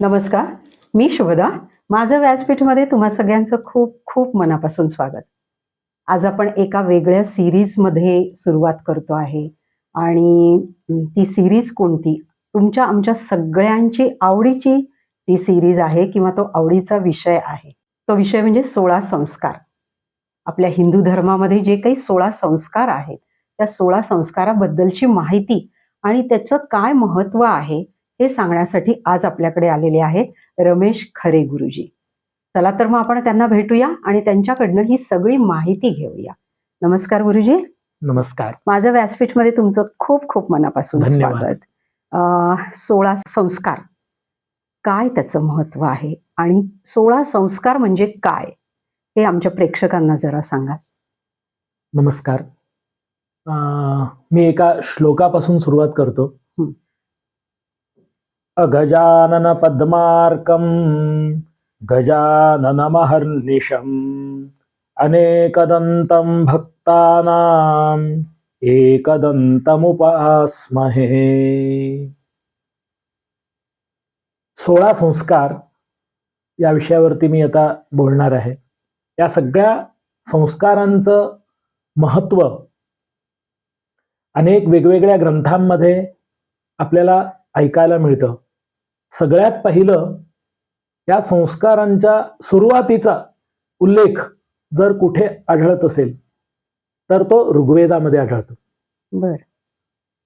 नमस्कार मी शुभदा. माझं व्यासपीठमध्ये तुम्हा सगळ्यांचं खूप खूप मनापासून स्वागत. आज आपण एका वेगळ्या सिरीजमध्ये सुरुवात करतो आहे आणि ती सिरीज कोणती? तुमच्या आमच्या सगळ्यांची आवडीची ती सिरीज आहे किंवा तो आवडीचा विषय आहे? तो विषय म्हणजे सोळा संस्कार. आपल्या हिंदू धर्मामध्ये जे काही सोळा संस्कार आहेत त्या सोळा संस्काराबद्दलची माहिती आणि त्याचं काय महत्त्व आहे हे सांगण्यासाठी आज आपल्याकडे आलेले आहेत रमेश खरे गुरुजी. चला तर मग आपण त्यांना भेटूया आणि त्यांच्याकडनं ही सगळी माहिती घेऊया. नमस्कार गुरुजी. नमस्कार. माझं व्यासपीठमध्ये तुमचं खूप खूप मनापासून. स्वागत. सोळा संस्कार. काय त्याचं महत्त्व आहे आणि सोळा संस्कार म्हणजे काय? हे आमच्या प्रेक्षकांना जरा सांगा. नमस्कार. अं, मी एका श्लोकापासून सुरुवात करतो. हं. अगजानन पद्मार्कम गजानन महर्निशम अनेकदंतम भक्तानाम एकदंतमुपास्महे सोळा संस्कार या विषयावरती मी आता बोलणार आहे या सगळ्या संस्कारांचं महत्त्व अनेक वेगवेगळ्या ग्रंथांमध्ये आपल्याला ऐकायला मिळतं. सगळ्यात पहिलं या संस्कारांच्या सुरुवातीचा उल्लेख जर कुठे आढळत असेल तर तो ऋग्वेदामध्ये आढळतो. बर.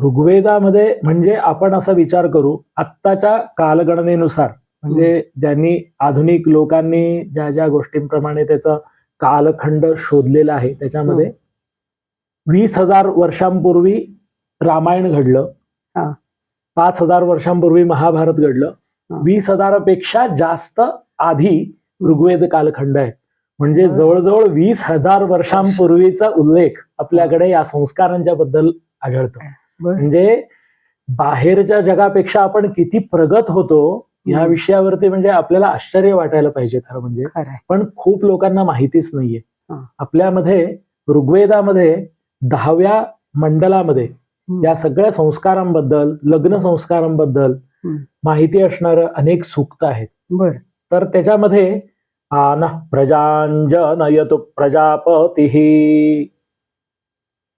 ऋग्वेदामध्ये म्हणजे आपण असा विचार करू आत्ताच्या कालगणनेनुसार म्हणजे ज्यांनी आधुनिक लोकांनी ज्या ज्या गोष्टींप्रमाणे त्याचा कालखंड शोधलेला आहे त्याच्यामध्ये वीस हजार वर्षांपूर्वी रामायण घडलं. पाच हजार वर्षांपूर्वी महाभारत घडलं. वीस हजारापेक्षा जास्त आधी ऋग्वेद कालखंड आहे म्हणजे. जवळजवळ वीस हजार वर्षांपूर्वीचा उल्लेख आपल्याकडे या संस्कारांच्या बद्दल आढळतो म्हणजे बाहेरच्या जगापेक्षा आपण किती प्रगत होतो या. विषयावरती म्हणजे आपल्याला आश्चर्य वाटायला पाहिजे खरं म्हणजे पण खूप लोकांना माहितीच नाहीये. आपल्यामध्ये ऋग्वेदामध्ये दहाव्या मंडलामध्ये. या सगळ्या संस्कारांबद्दल लग्न संस्कारांबद्दल. माहिती असणारं अनेक सूक्त आहेत. बर. तर त्याच्यामध्ये आन प्रजांजनयतु प्रजापती.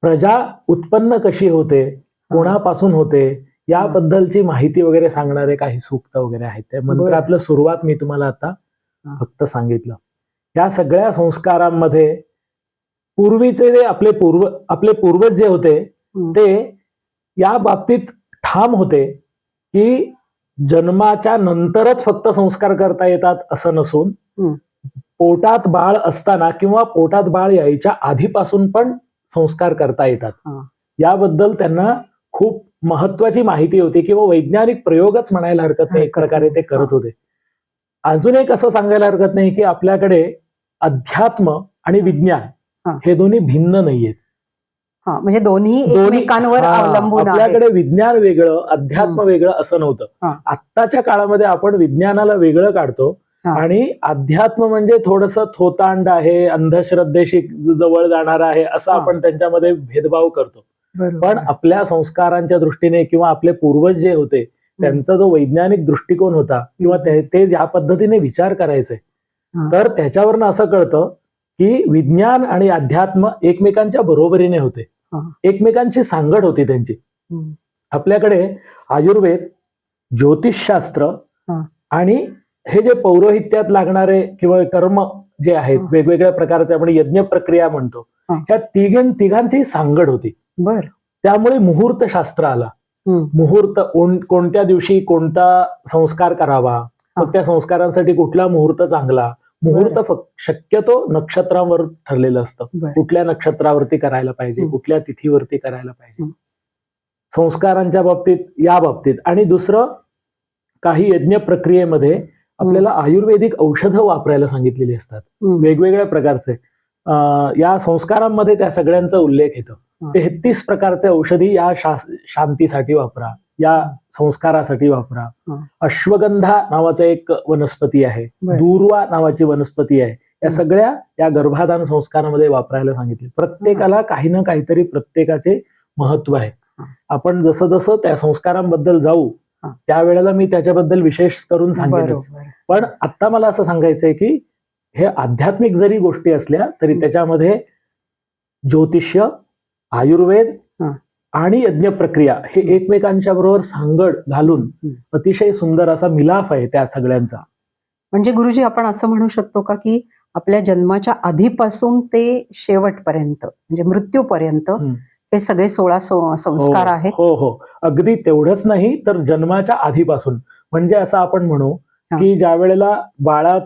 प्रजा उत्पन्न कशी होते? कोणापासून होते? याबद्दलची माहिती वगैरे सांगणारे काही सूक्त वगैरे आहेत. त्या मंत्रातलं सुरुवात मी तुम्हाला आता. फक्त सांगितलं. या सगळ्या संस्कारांमध्ये पूर्वीचे जे आपले पूर्व आपले पूर्वज जे होते. ते या बाबतीत ठाम होते की जन्माच्या नंतरच फक्त संस्कार करता येतात असं नसून. पोटात बाळ असताना किंवा पोटात बाळ यायच्या आधीपासून पण संस्कार करता येतात. याबद्दल त्यांना खूप महत्वाची माहिती होती किंवा वैज्ञानिक प्रयोगच म्हणायला हरकत नाही एक प्रकारे ते करत होते अजून एक असं सांगायला हरकत नाही की आपल्याकडे अध्यात्म आणि विज्ञान हा. दोन्ही भिन्न नाहीयेत म्हणजे दोन्ही एकमेकांवर अवलंबून आपल्याकडे विज्ञान वेगळं अध्यात्म. वेगळं असं नव्हतं. आत्ताच्या काळामध्ये आपण विज्ञानाला वेगळं काढतो. आणि अध्यात्म म्हणजे थोडस थोतांड आहे अंधश्रद्धेशी जवळ जाणार आहे असं. आपण त्यांच्यामध्ये भेदभाव करतो. पण आपल्या संस्कारांच्या दृष्टीने किंवा आपले पूर्वज जे होते त्यांचा जो वैज्ञानिक दृष्टिकोन होता किंवा ते ज्या पद्धतीने विचार करायचे. तर त्याच्यावरनं असं कळतं की विज्ञान आणि अध्यात्म एकमेकांच्या बरोबरीने होते. एकमेकांची सांगड होती त्यांची. आपल्याकडे आयुर्वेद ज्योतिषशास्त्र. आणि हे जे पौरोहित्यात लागणारे किंवा कर्म जे आहेत. वेगवेगळ्या प्रकारचे आपण यज्ञ प्रक्रिया म्हणतो. ह्या तिघां तिघांची सांगड होती बर त्यामुळे मुहूर्त शास्त्र आला. मुहूर्त कोण- कोणत्या दिवशी कोणता संस्कार करावा. मग त्या संस्कारांसाठी कुठला मुहूर्त चांगला मुहूर्त फक्त शक्यतो नक्षत्रांवर ठरलेलं असतं. कुठल्या नक्षत्रावरती करायला पाहिजे. कुठल्या तिथीवरती करायला पाहिजे. संस्कारांच्या बाबतीत या बाबतीत. आणि दुसरं काही यज्ञ प्रक्रियेमध्ये आपल्याला आयुर्वेदिक औषधं वापरायला सांगितलेली असतात. वेगवेगळ्या प्रकारचे. या संस्कारांमध्ये त्या सगळ्यांचा उल्लेख येतो. तेहतीस प्रकारचे औषधी या शा- शांतीसाठी वापरा. या संस्कारासाठी वापरा. अश्वगंधा नावाचं एक वनस्पती आहे. दूर्वा नावाची वनस्पती आहे या. सगळ्या या गर्भाधान संस्कारामध्ये वापरायला सांगितले प्रत्येकाला काही ना काहीतरी प्रत्येकाचे महत्त्व आहे. आपण जसं जसं त्या संस्कारांबद्दल जाऊ. त्यावेळेला मी त्याच्याबद्दल विशेष करून सांगेनच पण आता मला असं सांगायचंय की हे आध्यात्मिक जरी गोष्टी असल्या तरी. त्याच्यामध्ये ज्योतिष्य आयुर्वेद. आणि यज्ञ प्रक्रिया हे. एकमेकांच्या बरोबर सांगड घालून. अतिशय सुंदर असा मिलाफ आहे त्या सगळ्यांचा म्हणजे गुरुजी आपण असं म्हणू शकतो का की आपल्या जन्माच्या आधीपासून ते शेवटपर्यंत म्हणजे मृत्यूपर्यंत हं. सगळे सोळा सं- संस्कार हो, आहेत हो हो अगदी तेवढंच नाही तर जन्माच्या आधीपासून म्हणजे असं आपण म्हणू. की ज्या वेळेला बाळात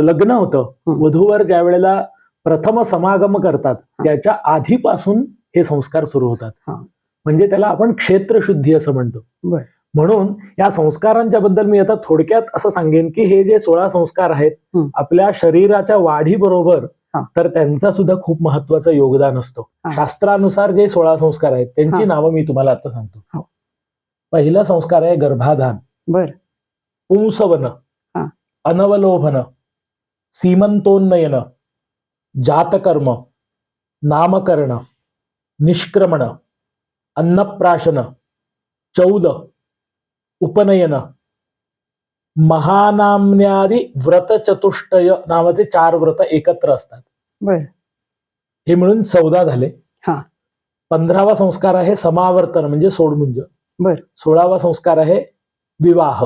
लग्न होतं. वधूवर ज्या वेळेला प्रथम समागम करतात. त्याच्या आधीपासून हे संस्कार सुरू होतात. म्हणजे त्याला आपण क्षेत्रशुद्धी असं म्हणतो बर. म्हणून या संस्कारांच्या बद्दल मी आता थोडक्यात असं सांगेन की हे जे सोळा संस्कार आहेत. आपल्या शरीराच्या वाढीबरोबर. तर त्यांचा सुद्धा खूप महत्वाचं योगदान असतो. शास्त्रानुसार जे सोळा संस्कार आहेत त्यांची. नावं मी तुम्हाला आता सांगतो हो. पहिला संस्कार आहे गर्भाधान बर पुंसवन. अनवलोभन सीमंतोन्नयन जातकर्म नामकरण निष्क्रमण अन्नप्राशन चौल उपनयन महानाम्न्यादी व्रत चतुष्टय नावाचे चार व्रत एकत्र असतात बर हे मिळून चौदा झाले हा. पंधरावा संस्कार आहे समावर्तन म्हणजे सोडमुंज बर. सोळावा संस्कार आहे विवाह.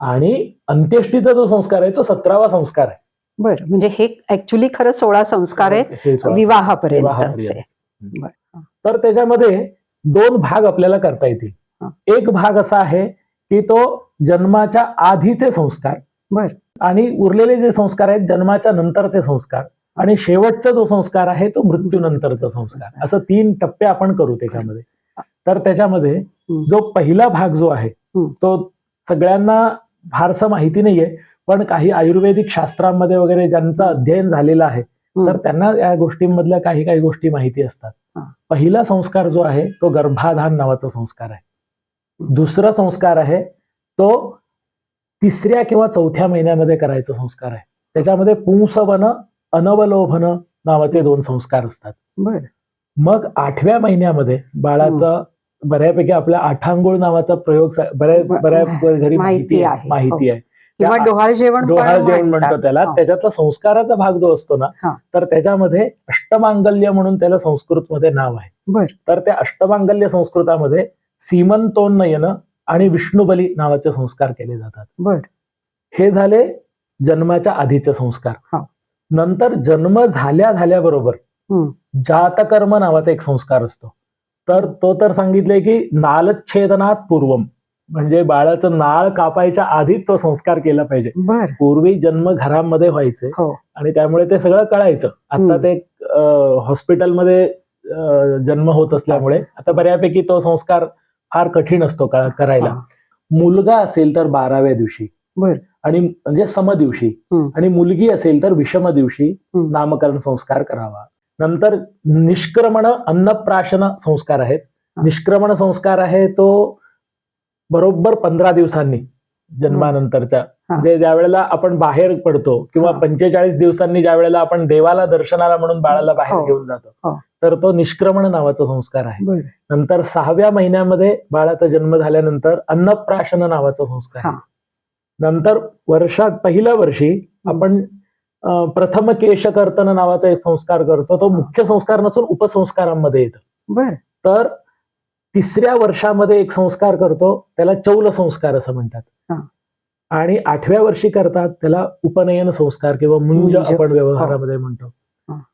आणि अंत्येष्टीचा जो संस्कार आहे तो सतरावा संस्कार आहे बर म्हणजे हे ऍक्च्युली खरं सोळा संस्कार हे सोळा. विवाहापर्यंत तर त्याच्यामध्ये दोन भाग आपल्याला करता येतील. एक भाग असा आहे की तो जन्माच्या आधीचे संस्कार बर. आणि उरलेले जे संस्कार आहेत जन्माच्या नंतरचे संस्कार आणि शेवटचा जो संस्कार आहे तो मृत्यूनंतरचा संस्कार. असं तीन टप्पे आपण करू त्याच्यामध्ये तर त्याच्यामध्ये. जो पहिला भाग जो आहे. तो सगळ्यांना फारसं माहिती नाहीये पण काही आयुर्वेदिक शास्त्रांमध्ये वगैरे ज्यांचं अध्ययन झालेलं आहे. तर त्यांना या गोष्टींमधल्या काही काही गोष्टी माहिती असतात. हा. पहिला संस्कार जो आहे तो गर्भाधान नावाचा संस्कार आहे. दुसरा संस्कार आहे तो तिसऱ्या किंवा चौथ्या महिन्यामध्ये करायचा संस्कार आहे. त्याच्यामध्ये पुंसवन अनवलोभन नावाचे दोन संस्कार असतात. मग आठव्या महिन्यामध्ये बाळाचा बऱ्यापैकी आपल्या आठांगुळ नावाचा प्रयोग बऱ्या बऱ्या घरी माहिती आहे. आहे. माहिती आहे. किंवा डोहाळ जेवण डोहाळ जेवण. म्हणतो त्याला हा. त्याच्यातला संस्काराचा भाग जो असतो ना. तर त्याच्यामध्ये अष्टमांगल्य म्हणून त्याला संस्कृत मध्ये नाव आहे बर तर त्या अष्टमांगल्य संस्कृतामध्ये सीमंतोन्नयन आणि विष्णुबली नावाचे संस्कार केले जातात बर हे झाले जन्माच्या आधीचे संस्कार. नंतर जन्म झाल्या झाल्याबरोबर. जातकर्म नावाचा एक संस्कार असतो तर तो तर सांगितले की नालच्छेदनात पूर्वम म्हणजे बाळाचं नाळ कापायच्या आधीच तो संस्कार केला पाहिजे बर पूर्वी जन्म घरामध्ये व्हायचे हो आणि त्यामुळे ते सगळं कळायचं आता. ते हॉस्पिटलमध्ये जन्म होत असल्यामुळे आता बऱ्यापैकी तो संस्कार फार कठीण असतो करायला. मुलगा असेल तर बाराव्या दिवशी बर. आणि म्हणजे सम दिवशी. आणि मुलगी असेल तर विषम दिवशी. नामकरण संस्कार करावा नंतर निष्क्रमण अन्नप्राशन संस्कार आहेत. निष्क्रमण संस्कार आहे तो बरोबर पंधरा दिवसांनी जन्मानंतरच्या. म्हणजे ज्या वेळेला आपण बाहेर पडतो किंवा. पंचेचाळीस दिवसांनी ज्या वेळेला आपण देवाला दर्शनाला म्हणून बाळाला बाहेर हो. घेऊन जातो हो. तर तो निष्क्रमण नावाचा संस्कार आहे नंतर सहाव्या महिन्यामध्ये बाळाचा जन्म झाल्यानंतर अन्नप्राशन नावाचा संस्कार आहे. नंतर वर्षात पहिल्या वर्षी आपण प्रथम केशकर्तन नावाचा एक संस्कार करतो तो मुख्य संस्कार नसून उपसंस्कारांमध्ये येतो तर तिसऱ्या वर्षामध्ये एक संस्कार करतो त्याला चौल संस्कार असं म्हणतात हा. आणि आठव्या वर्षी करतात त्याला उपनयन संस्कार किंवा मुंज. आपण व्यवहारामध्ये म्हणतो.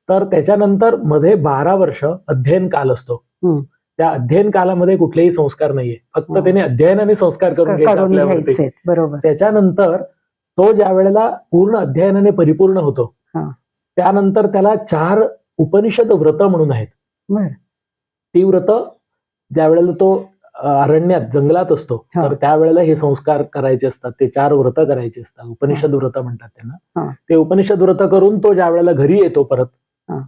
तर त्याच्यानंतरमध्ये बारा वर्ष अध्ययन काल असतो. त्या अध्ययन कालामध्ये कुठलेही संस्कार नाहीये फक्त. त्याने अध्ययन आणि संस्कार करून घ्यायचे बरोबर त्याच्यानंतर तो ज्या वेळेला पूर्ण अध्ययनाने परिपूर्ण होतो हा. त्यानंतर त्याला चार उपनिषद व्रत म्हणून आहेत ती व्रत ज्या वेळेला तो अरण्यात जंगलात असतो. तर त्यावेळेला हे संस्कार करायचे असतात ते चार व्रत करायचे असतात उपनिषद व्रत म्हणतात. त्यांना ते उपनिषद व्रत करून तो ज्या वेळेला घरी येतो परत.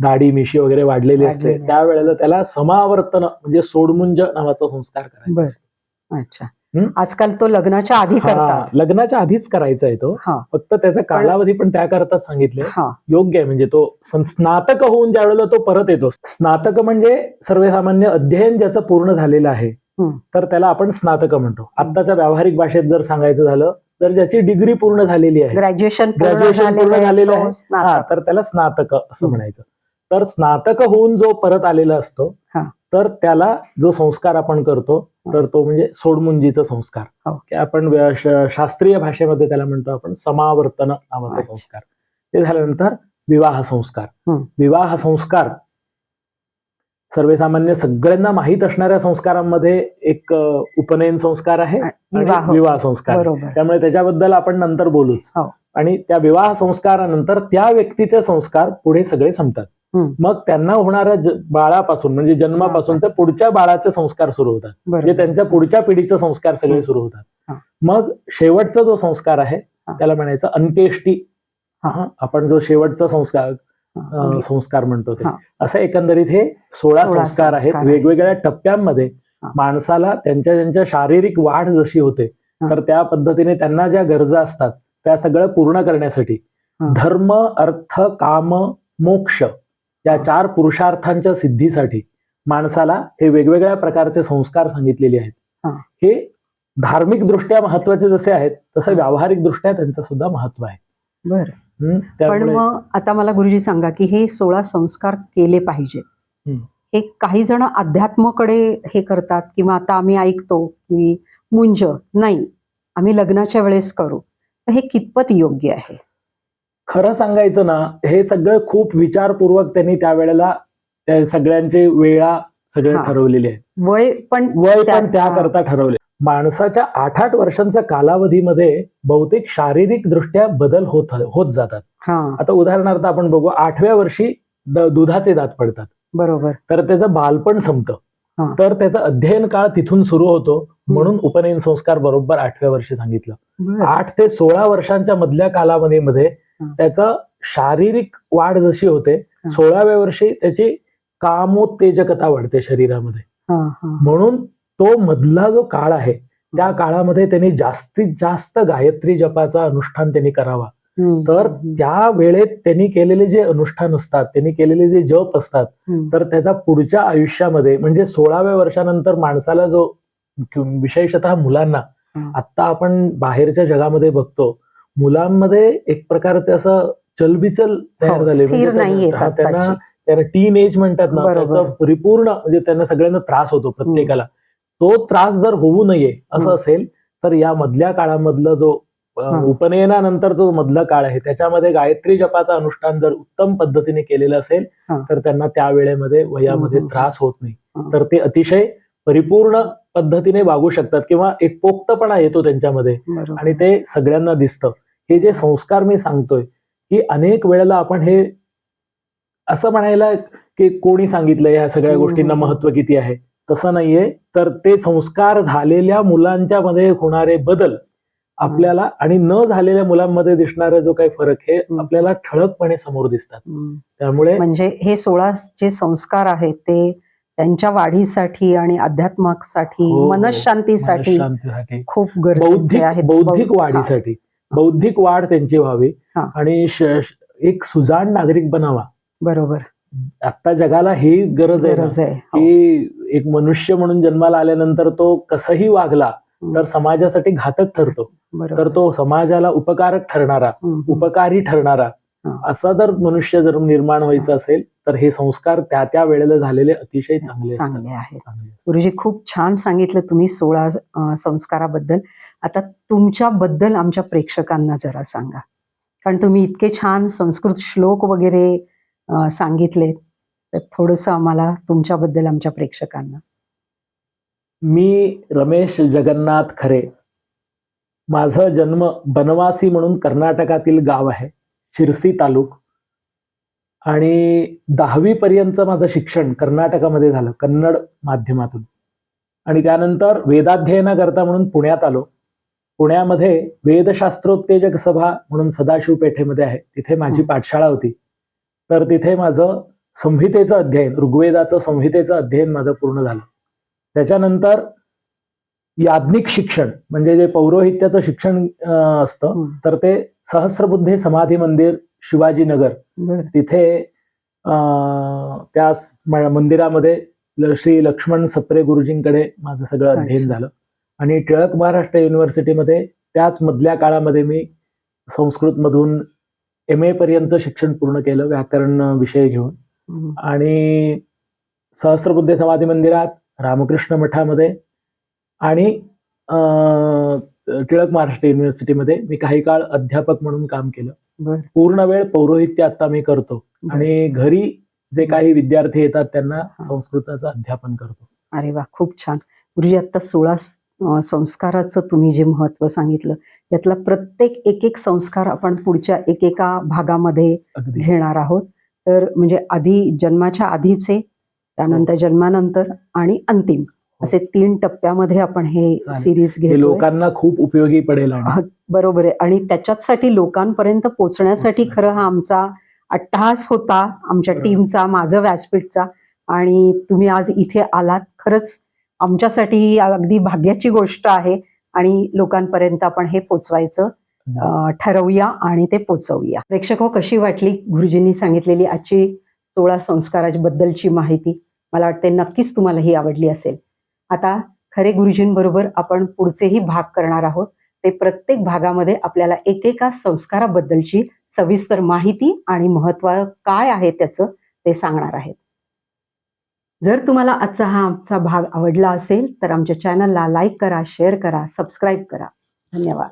दाढी मिशी वगैरे वाढलेली असते. त्यावेळेला त्याला समावर्तन म्हणजे सोडमुंज नावाचा संस्कार करायचा. अच्छा? आजकाल तो लग्नाच्या आधी करतात. लग्नाच्या आधीच करायचा आहे तो. फक्त त्याचा कालावधी पण त्याकरताच सांगितले. योग्य आहे म्हणजे तो स्नातक होऊन ज्या वेळेला तो परत येतो. स्नातक म्हणजे सर्वसामान्य अध्ययन ज्याचं पूर्ण झालेलं आहे. तर त्याला आपण स्नातक म्हणतो. आत्ताच्या व्यावहारिक भाषेत जर सांगायचं झालं तर ज्याची डिग्री पूर्ण झालेली आहे. ग्रॅज्युएशन Graduation पूर्ण झालेलं आहे. तर त्याला स्नातक असं. म्हणायचं. तर स्नातक होऊन जो परत आलेला असतो. तर त्याला जो संस्कार आपण करतो तर तो म्हणजे सोडमुंजीचा संस्कार हो. आपण शास्त्रीय भाषेमध्ये त्याला म्हणतो आपण समावर्तन नावाचा. संस्कार ते झाल्यानंतर विवाह संस्कार. विवाह संस्कार सर्वसामान्य सगळ्यांना माहीत असणाऱ्या संस्कारांमध्ये एक उपनयन संस्कार आहे आणि विवाह संस्कार त्यामुळे त्याच्याबद्दल आपण नंतर बोलूच हो. आणि त्या विवाह संस्कारानंतर त्या व्यक्तीचे संस्कार पुढे सगळे संपतात. मग त्यांना होणाऱ्या बाळापासून म्हणजे जन्मापासून ते पुढच्या बाळाचे संस्कार सुरू होतात म्हणजे त्यांच्या पुढच्या पिढीचे संस्कार सगळे. सुरू होतात. मग शेवटचा जो संस्कार आहे. त्याला म्हणायचं अंत्येष्टी आपण जो शेवटचा संस्कार. संस्कार म्हणतो ते. असं एकंदरीत हे सोळा संस्कार आहेत. वेगवेगळ्या टप्प्यांमध्ये. माणसाला त्यांच्या त्यांच्या शारीरिक वाढ जशी होते. तर त्या पद्धतीने त्यांना ज्या गरजा असतात त्या सगळं पूर्ण करण्यासाठी. धर्म अर्थ काम मोक्ष या. चार पुरुषार्थांच्या सिद्धीसाठी माणसाला हे वेगवेगळ्या प्रकारचे संस्कार सांगितलेले आहेत हा. हे धार्मिक दृष्ट्या महत्त्वाचे जसे आहेत तसं. व्यावहारिक दृष्ट्या त्यांचं सुद्धा महत्त्व आहे बर पण मग आता मला गुरुजी सांगा की हे सोळा संस्कार केले पाहिजे. हे काही जण अध्यात्माकडे हे करतात किंवा आता आम्ही ऐकतो की मुंज नाही आम्ही लग्नाच्या वेळेस करू तर हे कितपत योग्य आहे खरं सांगायचं ना हे सगळं खूप विचारपूर्वक त्यांनी त्यावेळेला त्या सगळ्यांचे वेळा सगळे. ठरवलेले आहेत. वय पण वय पण त्याकरता ठरवले. माणसाच्या आठ आठ वर्षांच्या कालावधीमध्ये बहुतेक शारीरिक दृष्ट्या बदल होत होत जातात. हा. आता उदाहरणार्थ आपण बघू आठव्या वर्षी दुधाचे दात पडतात. बरोबर. तर त्याचं बालपण संपतं. तर त्याचा अध्ययन काळ तिथून सुरू होतो म्हणून उपनयन संस्कार बरोबर आठव्या वर्षी सांगितलं. आठ ते सोळा वर्षांच्या मधल्या कालावधीमध्ये. त्याचं शारीरिक वाढ जशी होते. सोळाव्या वर्षी त्याची कामोत्तेजकता वाढते शरीरामध्ये. म्हणून तो मधला जो काळ आहे त्या काळामध्ये त्यांनी जास्तीत जास्त गायत्री जपाचा अनुष्ठान त्यांनी करावा तर त्या वेळेत त्यांनी केलेले जे अनुष्ठान असतात त्यांनी केलेले जे जप असतात. तर त्याचा पुढच्या आयुष्यामध्ये म्हणजे सोळाव्या वर्षानंतर माणसाला जो विशेषतः मुलांना. आता आपण बाहेरच्या जगामध्ये बघतो मुलांमध्ये एक प्रकारचे असं चलबिचल तयार हो, झाले हा, त्यांना. त्यांना टीन एज म्हणतात ना. त्याचा परिपूर्ण म्हणजे त्यांना सगळ्यांना त्रास होतो प्रत्येकाला तो त्रास जर होऊ नये असं. असेल तर या मधल्या काळामधला जो. उपनयनानंतर जो मधला काळ आहे त्याच्यामध्ये गायत्री जपाचा अनुष्ठान जर उत्तम पद्धतीने केलेलं असेल. तर त्यांना त्या वेळेमध्ये वयामध्ये त्रास होत नाही. तर ते अतिशय परिपूर्ण पद्धतीने वागू शकतात किंवा एक पोक्तपणा येतो त्यांच्यामध्ये. आणि ते सगळ्यांना दिसतं हे जे संस्कार मी सांगतोय की अनेक वेळेला आपण हे असं म्हणायला की कोणी सांगितलं या सगळ्या गोष्टींना. महत्त्व किती आहे तसं नाहीये तर ते संस्कार झालेल्या मुलांच्या मध्ये होणारे बदल आपल्याला आणि न झालेल्या मुलांमध्ये दिसणारा जो काही फरक हे. आपल्याला ठळकपणे समोर दिसतात. त्यामुळे म्हणजे हे सोळा जे संस्कार आहेत ते त्यांच्या वाढीसाठी आणि अध्यात्मासाठी हो, हो. मनशांतीसाठी खूप गरजेचे बौद्धिक आहेत बौद्धिक बौद्ध- वाढीसाठी बौद्धिक वाढ त्यांची व्हावी. आणि एक सुजाण नागरिक बनावा बरोबर आता जगाला ही गरज आहे आहे हो. की एक मनुष्य म्हणून जन्माला आल्यानंतर तो कसंही वागला. तर समाजासाठी घातक ठरतो तर तो समाजाला उपकारक ठरणारा. उपकारी ठरणारा. असा जर मनुष्य जर निर्माण व्हायचं असेल तर हे संस्कार त्या त्या वेळेला झालेले अतिशय चांगले चांगले आहेत. गुरुजी खूप छान सांगितलं तुम्ही सोळा संस्काराबद्दल. आता तुमच्याबद्दल आमच्या प्रेक्षकांना जरा सांगा. कारण तुम्ही इतके छान संस्कृत श्लोक वगैरे सांगितले तर थोडंसं आम्हाला तुमच्याबद्दल आमच्या प्रेक्षकांना. मी रमेश जगन्नाथ खरे. माझं जन्म बनवासी म्हणून कर्नाटकातील गाव आहे. शिरसी तालुक. आणि दहावी पर्यंत माझं शिक्षण कर्नाटकामध्ये झालं कन्नड माध्यमातून. आणि त्यानंतर वेदाध्ययनाकरता म्हणून पुण्यात आलो. पुण्यामध्ये वेदशास्त्रोत्तेजक सभा म्हणून सदाशिव पेठेमध्ये आहे. तिथे माझी. पाठशाळा होती. तर तिथे माझं संहितेचं अध्ययन ऋग्वेदाचं संहितेचं अध्ययन माझं पूर्ण झालं. त्याच्यानंतर याज्ञिक शिक्षण म्हणजे जे पौरोहित्याचं शिक्षण असतं तर ते सहस्रबुद्धे समाधी मंदिर शिवाजीनगर तिथे त्या मंदिरामध्ये श्री लक्ष्मण सप्रे गुरुजींकडे माझं सगळं अध्ययन. झालं आणि टिळक महाराष्ट्र युनिव्हर्सिटीमध्ये त्याच मधल्या काळामध्ये मी संस्कृतमधून एम ए पर्यंत शिक्षण पूर्ण केलं व्याकरण विषय घेऊन. आणि सहस्रबुद्धे समाधी मंदिरात रामकृष्ण मठामध्ये आणि टिळक महाराष्ट्र युनिव्हर्सिटीमध्ये मी काही काळ अध्यापक म्हणून काम केलं. बर. पूर्ण वेळ पौरोहित्य आता मी करतो. आणि घरी जे काही विद्यार्थी येतात त्यांना संस्कृताचं अध्यापन करतो. अरे वा खूप छान. गुरुजी आता सोळा संस्काराचं तुम्ही जे महत्त्व सांगितलं त्यातला प्रत्येक एक एक संस्कार आपण पुढच्या एकेका भागामध्ये घेणार आहोत. तर म्हणजे आधी जन्माच्या आधीचे त्यानंतर जन्मानंतर आणि अंतिम. असे तीन टप्प्यामध्ये आपण हे. सिरीज घेतो लोकांना खूप उपयोगी पडेल बरोबर आहे. आणि त्याच्याचसाठी लोकांपर्यंत पोहोचण्यासाठी. खरं हा आमचा अट्टहास होता आमच्या. टीमचा माझं व्यासपीठचा. आणि तुम्ही आज इथे आलात खरंच आमच्यासाठी अगदी भाग्याची गोष्ट आहे आणि लोकांपर्यंत आपण हे पोचवायचं ठरवूया आणि ते पोचवूया. प्रेक्षक हो कशी वाटली गुरुजींनी सांगितलेली आजची सोळा संस्काराबद्दलची माहिती? मला वाटते नक्कीच तुम्हाला ही आवडली असेल. आता खरे गुरुजींबरोबर आपण पुढचेही भाग करणार आहोत. ते प्रत्येक भागामध्ये आपल्याला एकेका संस्काराबद्दलची सविस्तर माहिती आणि महत्त्व काय आहे त्याचं ते सांगणार आहेत. जर तुम्हाला आजचा हा आमचा भाग आवडला असेल तर आमच्या चॅनलला लाईक करा शेअर करा सबस्क्राईब करा. धन्यवाद.